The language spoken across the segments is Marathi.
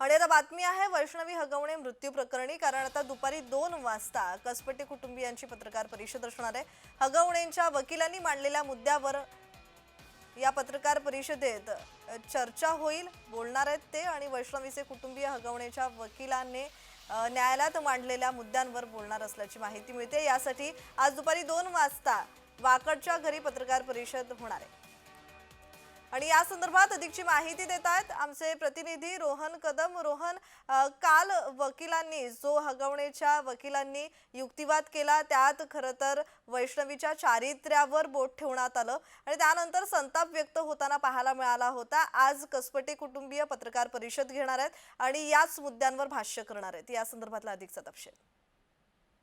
आणि आता बातमी आहे वैष्णवी हगवणे मृत्यू प्रकरणी कारण आता दुपारी दोन वाजता कसपटे कुटुंबियांची पत्रकार परिषद असणार आहे. हगवणेंच्या वकिलांनी मांडलेल्या मुद्द्यावर या पत्रकार परिषदेत चर्चा होईल बोलणार आहेत ते आणि वैष्णवीचे कुटुंबीय हगवणेच्या वकिलांनी न्यायालयात मांडलेल्या मुद्द्यांवर बोलणार असल्याची माहिती मिळते. यासाठी आज दुपारी दोन वाजता वाकडच्या घरी पत्रकार परिषद होणार आहे. आणि या संदर्भात अधिकची माहिती देत आहेत आमचे प्रतिनिधी रोहन कदम. रोहन काल वकिलांनी जो हगवणेच्या वकिलांनी युक्तिवाद केला त्यात खरं तर वैष्णवीच्या चारित्र्यावर बोट ठेवण्यात आलं आणि त्यानंतर संताप व्यक्त होताना पाहायला मिळाला होता. आज कसपटे कुटुंबीय पत्रकार परिषद घेणार आहेत आणि याच मुद्द्यांवर भाष्य करणार आहेत. या संदर्भातला अधिकचा तपशील.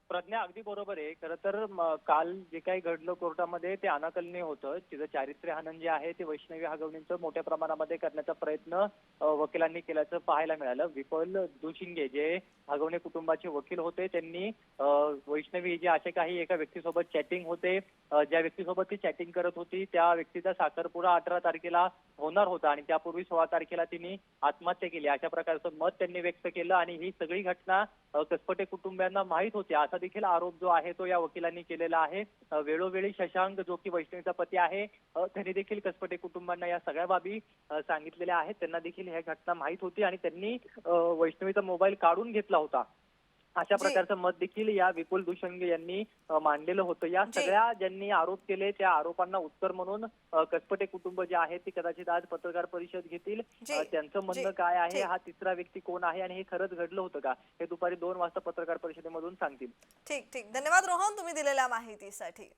प्रज्ञा अगदी बरोबर आहे. खरं तर काल जे काही घडलं कोर्टामध्ये ते अनाकलनीय होतं. तिचं चारित्र्य हनन जे आहे ते वैष्णवी हगवणींचं मोठ्या प्रमाणामध्ये करण्याचा प्रयत्न वकिलांनी केल्याचं पाहायला मिळालं. विपुल दुशिंगे जे हगवणे कुटुंबाचे वकील होते त्यांनी वैष्णवी जे असे काही एका व्यक्तीसोबत चॅटिंग होते ज्या व्यक्तीसोबत ती चॅटिंग करत होती त्या व्यक्तीचा साखरपुडा अठरा तारखेला होणार होता आणि त्यापूर्वी सोळा तारखेला तिने आत्महत्या केली. अशा प्रकारचं मत त्यांनी व्यक्त केलं आणि ही सगळी घटना कसपटे कुटुंबियांना माहीत होती. असं देखील आरोप जो आहे तो या वकिलांनी केलेला आहे. वेळोवेळी शशांक जो की वैष्णवीचा पती आहे त्यांनी देखील कसपटे कुटुंबांना या सगळ्या बाबी सांगितलेल्या आहेत. त्यांना देखील ह्या घटना माहीत होती आणि त्यांनी वैष्णवीचा मोबाईल काढून घेतला होता. अशा. प्रकारचं मत देखील या विपुल दुशंगे यांनी मांडलेलं होतं या. सगळ्या ज्यांनी आरोप केले त्या आरोपांना उत्तर म्हणून कसपटे कुटुंब जे आहे ते कदाचित आज पत्रकार परिषद घेतील त्यांचं म्हणणं. काय आहे. हा तिसरा व्यक्ती कोण आहे आणि हे खरंच घडलं होतं का हे दुपारी दोन वाजता पत्रकार परिषदेमधून सांगतील ठीक ठीक धन्यवाद रोहन तुम्ही दिलेल्या माहितीसाठी